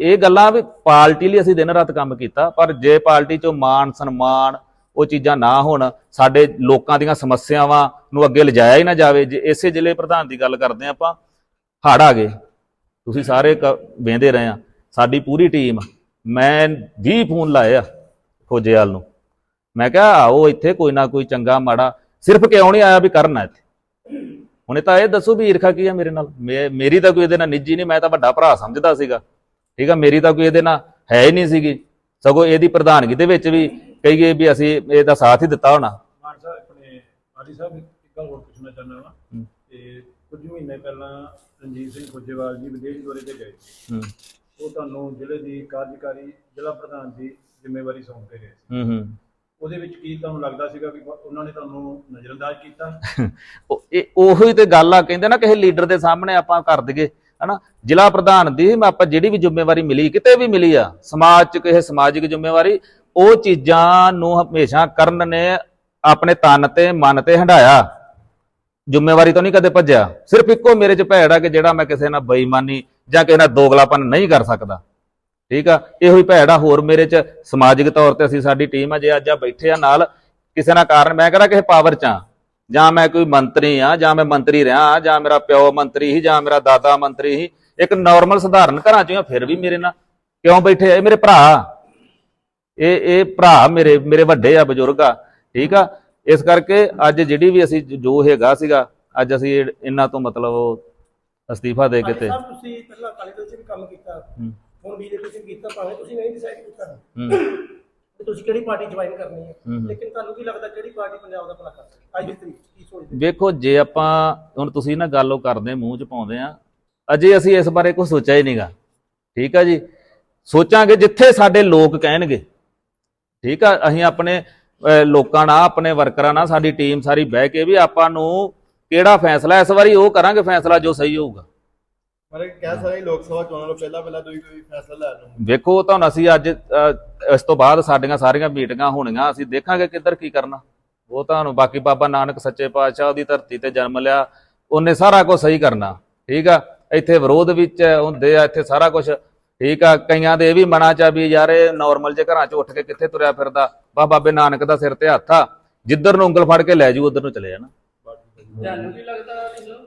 ਇਹ ਗੱਲਾਂ ਵੀ ਪਾਰਟੀ ਲਈ ਅਸੀਂ ਦਿਨ ਰਾਤ ਕੰਮ ਕੀਤਾ, ਪਰ ਜੇ ਪਾਰਟੀ ਚੋਂ ਮਾਨ ਸਨਮਾਨ, ਉਹ ਚੀਜ਼ਾਂ ਨਾ ਹੋਣ, ਸਾਡੇ ਲੋਕਾਂ ਦੀਆਂ ਸਮੱਸਿਆਵਾਂ ਨੂੰ ਅੱਗੇ ਲਿਜਾਇਆ ਹੀ ਨਾ ਜਾਵੇ। ਜੇ ਇਸੇ ਜ਼ਿਲ੍ਹੇ ਪ੍ਰਧਾਨ ਦੀ ਗੱਲ ਕਰਦੇ ਹਾਂ ਆਪਾਂ, ਹੜ ਆ ਗਏ। ਤੁਸੀਂ ਸਾਰੇ ਵੇਂਦੇ ਰਹੇ ਆ। ਸਾਡੀ ਪੂਰੀ ਟੀਮ, ਮੈਂ 20 ਫੋਨ ਲਾਏ ਆ ਖੋਜੇਵਾਲ ਨੂੰ। ਮੈਂ ਕਿਹਾ, ਆਓ ਇੱਥੇ ਕੋਈ ਨਾ ਕੋਈ ਚੰਗਾ ਮਾੜਾ। ਸਿਰਫ ਕਿਉਂ ਨਹੀਂ ਆਇਆ ਵੀ ਕਰਨਾ ਇੱਥੇ? ਹੁਣੇ ਤਾਂ ਇਹ ਦੱਸੋ ਵੀ ਈਰਖਾ ਕੀ ਆ ਮੇਰੇ ਨਾਲ? ਮੇ- ਮੇਰੀ ਤਾਂ ਕੋਈ ਇਹਦੇ ਨਾਲ ਨਿੱਜੀ ਨਹੀਂ, ਮੈਂ ਤਾਂ ਵੱਡਾ ਭਰਾ ਸਮਝਦਾ ਸੀਗਾ। ਠੀਕ ਆ ਮੇਰੀ ਤਾਂ ਕੋਈ ਇਹਦੇ ਨਾਲ ਹੈ ਹੀ ਨਹੀਂ ਸੀਗੀ। ਸਗੋਂ ਇਹਦੀ ਪ੍ਰਧਾਨਗੀ ਦੇ ਵਿੱਚ ਵੀ ਕਹੀਏ ਵੀ ਅਸੀਂ ਇਹਦਾ ਸਾਥ ਹੀ ਦਿੱਤਾ ਹੋਣਾ। ਮਾਨ ਸਾਹਿਬ ਆਪਣੇ ਆਦੀ ਸਾਹਿਬ ਇੱਕ ਗੱਲ ਹੋਰ ਪੁੱਛਣਾ ਚਾਹੁੰਦਾ ਹਾਂ ਹੂੰ। ਤੇ ਕੁਝ ਮਹੀਨੇ ਪਹਿਲਾਂ ਰਣਜੀਤ ਸਿੰਘ ਖੁੱਜੇਵਾਲ ਜੀ ਵਿਦੇਸ਼ ਦੌਰੇ ਤੇ ਗਏ ਸੀ। ਉਹ ਤੁਹਾਨੂੰ ਜ਼ਿਲ੍ਹੇ ਦੀ ਕਾਰਜਕਾਰੀ ਜ਼ਿਲ੍ਹਾ ਪ੍ਰਧਾਨ ਦੀ ਜ਼ਿੰਮੇਵਾਰੀ ਸੌਂਪ ਕੇ ਗਏ ਸੀ। ਹੂੰ ਹੂੰ। ਉਹਦੇ ਵਿੱਚ ਕੀ ਤੁਹਾਨੂੰ ਲੱਗਦਾ ਸੀਗਾ ਵੀ ਉਹਨਾਂ ਨੇ ਤੁਹਾਨੂੰ ਨਜ਼ਰਅੰਦਾਜ਼ ਕੀਤਾ? ਉਹ- ਇਹ ਉਹੀ ਤੇ ਗੱਲ ਆ ਕਹਿੰਦੇ ਨਾ ਕਿਸੇ ਲੀਡਰ ਦੇ ਸਾਹਮਣੇ ਆਪਾਂ ਕਰ ਦਈਏ। ਹਨਾ? ਜ਼ਿਲ੍ਹਾ ਪ੍ਰਧਾਨ ਦੀ ਮੈਂ ਆਪਾਂ ਜਿਹੜੀ ਵੀ ਜ਼ਿੰਮੇਵਾਰੀ ਮਿਲੀ, ਕਿਤੇ ਵੀ ਮਿਲੀ ਆ, ਸਮਾਜ 'ਚ ਕਿਸੇ ਸਮਾਜਿਕ ਜ਼ਿੰਮੇਵਾਰੀ, ਉਹ ਚੀਜ਼ਾਂ ਨੂੰ ਹਮੇਸ਼ਾ ਕਰਨ ਨੇ ਆਪਣੇ ਤਨ ਤੇ ਮਨ ਤੇ ਹੰਡਾਇਆ ਜ਼ਿੰਮੇਵਾਰੀ ਤੋਂ ਨਹੀਂ ਕਦੇ ਭੱਜਿਆ। ਸਿਰਫ ਇੱਕੋ ਮੇਰੇ 'ਚ ਭੈੜ ਆ ਕਿ ਜਿਹੜਾ ਮੈਂ ਕਿਸੇ ਨਾਲ ਬੇਈਮਾਨੀ ਜਾਂ ਕਿਸੇ ਨਾਲ ਦੋਗਲਾਪਨ ਨਹੀਂ ਕਰ ਸਕਦਾ। ਠੀਕ ਆ? ਇਹੋ ਹੀ ਭੈੜ ਆ ਹੋਰ ਮੇਰੇ 'ਚ ਸਮਾਜਿਕ ਤੌਰ ਤੇ ਅਸੀਂ ਸਾਡੀ ਟੀਮ ਆ, ਜੇ ਅੱਜ ਆ ਬੈਠੇ ਆ ਨਾਲ, ਕਿਸੇ ਨਾ ਕਾਰਨ, ਮੈਂ ਕਹਿੰਦਾ ਕਿਸੇ ਪਾਵਰ 'ਚ ਆ? ਜਾਂ ਮੈਂ ਕੋਈ ਮੰਤਰੀ ਆ ਜਾਂ ਮੈਂ ਮੰਤਰੀ ਰਿਹਾ ਜਾਂ ਮੇਰਾ ਪਿਓ ਮੰਤਰੀ ਸੀ ਜਾਂ ਮੇਰਾ ਦਾਦਾ ਮੰਤਰੀ ਸੀ ਇੱਕ ਨਾਰਮਲ ਸਧਾਰਨ ਘਰਾਂ 'ਚੋਂ ਫਿਰ ਵੀ ਮੇਰੇ ਨਾਲ ਕਿਉਂ ਬੈਠੇ ਆ? ਮੇਰੇ ਭਰਾ। ਇਹ ਇਹ ਭਰਾ ਮੇਰੇ ਮੇਰੇ ਵੱਡੇ ਆ ਬਜ਼ੁਰਗ ਆ ਠੀਕ ਆ? ਇਸ ਕਰਕੇ ਅੱਜ ਜਿਹੜੀ ਵੀ ਅਸੀਂ ਜੋ ਹੈਗਾ ਸੀਗਾ ਅੱਜ ਅਸੀਂ ਇਹ- ਇਹਨਾਂ ਤੋਂ ਮਤਲਬ ਅਸਤੀਫਾ ਦੇ ਕੇ ਤੇ ਤੁਸੀਂ ਪਹਿਲਾਂ ਅਕਾਲੀ ਦਲ 'ਚ ਵੀ ਕੰਮ ਕੀਤਾ। ਹੂੰ, ਹੁਣ ਬੀਜੇਪੀ 'ਚ ਕੀਤਾ ਭਾਵੇਂ ਤੁਸੀਂ ਨਹੀਂ ਡਿਸਾਈਡ ਕੀਤਾ। ਹੂੰ, ਤੁਸੀਂ ਕਿਹੜੀ ਪਾਰਟੀ ਜੁਆਇਨ ਕਰਨੀ ਹੈ। ਲੇਕਿਨ ਤੁਹਾਨੂੰ ਕੀ ਲੱਗਦਾ ਕਿਹੜੀ ਪਾਰਟੀ ਪੰਜਾਬ ਦਾ ਭਲਾ ਕਰ ਸਕਦੀ ਅੱਜ ਦੀ ਤਰੀਕ ਕੀ ਸੋਚਦੇ ਵੇਖੋ ਜੇ ਆਪਾਂ ਹੁਣ ਤੁਸੀਂ ਨਾ ਗੱਲ ਉਹ ਕਰਦੇ ਮੂੰਹ 'ਚ ਪਾਉਂਦੇ ਆ ਅਜੇ ਅਸੀਂ ਇਸ ਬਾਰੇ ਕੁਝ ਸੋਚਿਆ ਹੀ ਨਹੀਂਗਾ। ਠੀਕ ਆ ਜੀ? ਸੋਚਾਂਗੇ ਜਿੱਥੇ ਸਾਡੇ ਲੋਕ ਕਹਿਣਗੇ। ਠੀਕ ਆ ਅਸੀਂ ਆਪਣੇ ਲੋਕਾਂ ਨਾਲ ਆਪਣੇ ਵਰਕਰਾਂ ਨਾਲ ਸਾਡੀ ਟੀਮ ਸਾਰੀ ਬਹਿ ਕੇ ਵੀ ਆਪਾਂ ਨੂੰ ਕਿਹੜਾ ਫੈਸਲਾ ਇਸ ਵਾਰੀ ਉਹ ਕਰਾਂਗੇ ਫੈਸਲਾ ਜੋ ਸਹੀ ਹੋਊਗਾ। ਪਰ ਕਹਿ ਸਕਦੇ ਲੋਕ ਸਭਾ ਚੋਣਾਂ ਤੋਂ ਪਹਿਲਾਂ ਪਹਿਲਾਂ ਕੋਈ ਕੋਈ ਫੈਸਲਾ ਲੈਣ ਨੂੰ। ਵੇਖੋ ਤੁਹਾਨੂੰ ਅਸੀਂ ਅੱਜ ਇਸ ਤੋਂ ਬਾਅਦ ਸਾਡੀਆਂ ਸਾਰੀਆਂ ਮੀਟਿੰਗਾਂ ਹੋਣੀਆਂ, ਅਸੀਂ ਦੇਖਾਂਗੇ ਕਿੱਧਰ ਕੀ ਕਰਨਾ। ਉਹ ਤੁਹਾਨੂੰ ਬਾਕੀ ਬਾਬਾ ਨਾਨਕ ਸੱਚੇ ਪਾਤਸ਼ਾਹ ਦੀ ਧਰਤੀ ਤੇ ਜਨਮ ਲਿਆ, ਉਹਨੇ ਸਾਰਾ ਕੁਝ ਸਹੀ ਕਰਨਾ, ਠੀਕ ਆ? ਇੱਥੇ ਵਿਰੋਧ ਵਿੱਚ ਹੁੰਦੇ ਆ, ਇੱਥੇ ਸਾਰਾ ਕੁਝ ਠੀਕ ਆ, ਕਈਆਂ ਦੇ ਇਹ ਵੀ ਮਨਾਂ ਚ ਆ ਵੀ ਯਾਰ ਇਹ ਨਾਰਮਲ ਜੇ ਘਰਾਂ ਚ ਉੱਠ ਕੇ ਕਿੱਥੇ ਤੁਰਿਆ ਫਿਰਦਾ, ਬਾ ਬਾਬੇ ਨਾਨਕ ਦਾ ਸਿਰ ਤੇ ਹੱਥ ਆ, ਜਿੱਧਰ ਨੂੰ ਉਂਗਲ ਫੜ ਕੇ ਲੈ ਜੂ, ਉਧਰ ਨੂੰ ਚਲੇ ਜਾਣਾ। ਤੁਹਾਨੂੰ ਕੀ ਲੱਗਦਾ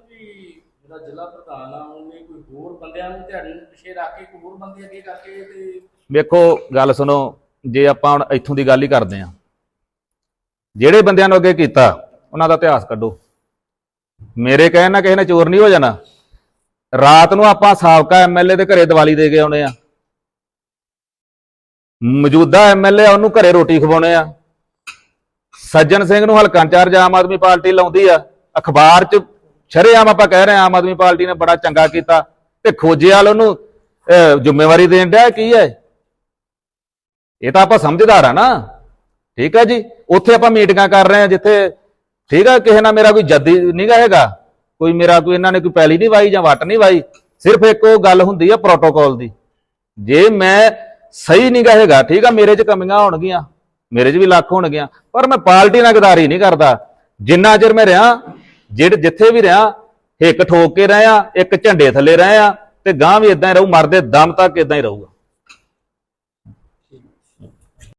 ਵੀ ਜਿਹੜਾ ਜ਼ਿਲ੍ਹਾ ਪ੍ਰਧਾਨ ਆ, ਉਹਨੇ ਕੋਈ ਹੋਰ ਬੰਦਿਆਂ ਨੂੰ ਤੁਹਾਡੇ ਨੂੰ ਰੱਖ ਕੇ ਕੋਈ ਹੋਰ ਬੰਦੇ ਅੱਗੇ ਕਰਕੇ ਤੇ ਵੇਖੋ, ਗੱਲ ਸੁਣੋ, ਜੇ ਆਪਾਂ ਹੁਣ ਇੱਥੋਂ ਦੀ ਗੱਲ ਹੀ ਕਰਦੇ ਆ ਜਿਹੜੇ ਬੰਦਿਆਂ ਨੂੰ ਅੱਗੇ ਕੀਤਾ, ਉਹਨਾਂ ਦਾ ਇਤਿਹਾਸ ਕੱਢੋ। ਮੇਰੇ ਕਹਿਣ ਨਾਲ ਕਿਸੇ ਨੇ ਚੋਰ ਨਹੀਂ ਹੋ ਜਾਣਾ। ਰਾਤ ਨੂੰ ਆਪਾਂ ਸਾਬਕਾ ਐਮਐਲਏ ਦੇ ਘਰੇ ਦੀਵਾਲੀ ਦੇ ਕੇ ਆਉਣੇ ਆ। ਮੌਜੂਦਾ ਐਮਐਲਏ ਉਹਨੂੰ ਘਰੇ ਰੋਟੀ ਖਵਾਉਣੇ ਆ। ਸੱਜਣ ਸਿੰਘ ਨੂੰ ਹਲਕਾ ਇੰਚਾਰਜ ਆਮ ਆਦਮੀ ਪਾਰਟੀ ਲਾਉਂਦੀ ਆ। ਅਖਬਾਰ 'ਚ ਸ਼ਰੇਆਮ ਆਪਾਂ ਕਹਿ ਰਹੇ ਆ ਆਮ ਆਦਮੀ ਪਾਰਟੀ ਨੇ ਬੜਾ ਚੰਗਾ ਕੀਤਾ ਤੇ ਖੋਜੇ ਵਾਲ ਉਹਨੂੰ ਜ਼ਿੰਮੇਵਾਰੀ ਦੇਣ ਡਿਆ, ਕੀ ਹੈ? ਇਹ ਤਾਂ ਆਪਾਂ ਸਮਝਦਾਰ ਆ ਨਾ। ਠੀਕ ਹੈ ਜੀ? ਉੱਥੇ ਆਪਾਂ ਮੀਟਿੰਗਾਂ ਕਰ ਰਹੇ ਆ ਜਿੱਥੇ, ਠੀਕ ਹੈ, ਕਿਸੇ ਨਾਲ ਮੇਰਾ ਕੋਈ ਜੱਦੀ ਨਹੀਂਗਾ ਹੈਗਾ। ਕੋਈ ਮੇਰਾ ਕੋਈ, ਇਹਨਾਂ ਨੇ ਕੋਈ ਪੈਲੀ ਨਹੀਂ ਵਾਈ ਜਾਂ ਵੱਟ ਨਹੀਂ ਵਾਈ ਸਿਰਫ ਇੱਕ ਉਹ ਗੱਲ ਹੁੰਦੀ ਆ ਪ੍ਰੋਟੋਕਾਲ ਦੀ। ਜੇ ਮੈਂ ਸਹੀ ਨਹੀਂਗਾ ਹੈਗਾ, ਠੀਕ ਆ ਮੇਰੇ 'ਚ ਕਮੀਆਂ ਹੋਣਗੀਆਂ, ਮੇਰੇ 'ਚ ਵੀ ਲੱਖ ਹੋਣਗੀਆਂ, ਪਰ ਮੈਂ ਪਾਰਟੀ ਨਾਲ ਗਦਾਰੀ ਨਹੀਂ ਕਰਦਾ। ਜਿੰਨਾ ਚਿਰ ਮੈਂ ਰਿਹਾ ਜਿਹੜੇ ਜਿੱਥੇ ਵੀ ਰਿਹਾ, ਹਿੱਕ ਠੋਕ ਕੇ ਰਹੇ ਇੱਕ ਝੰਡੇ ਥੱਲੇ ਰਹੇ ਆ, ਤੇ ਗਾਂ ਵੀ ਇਦਾਂ ਹੀ ਰਹੂ, ਮਰਦੇ ਦਮ ਤੱਕ ਇਦਾਂ ਹੀ ਰਹੂਗਾ।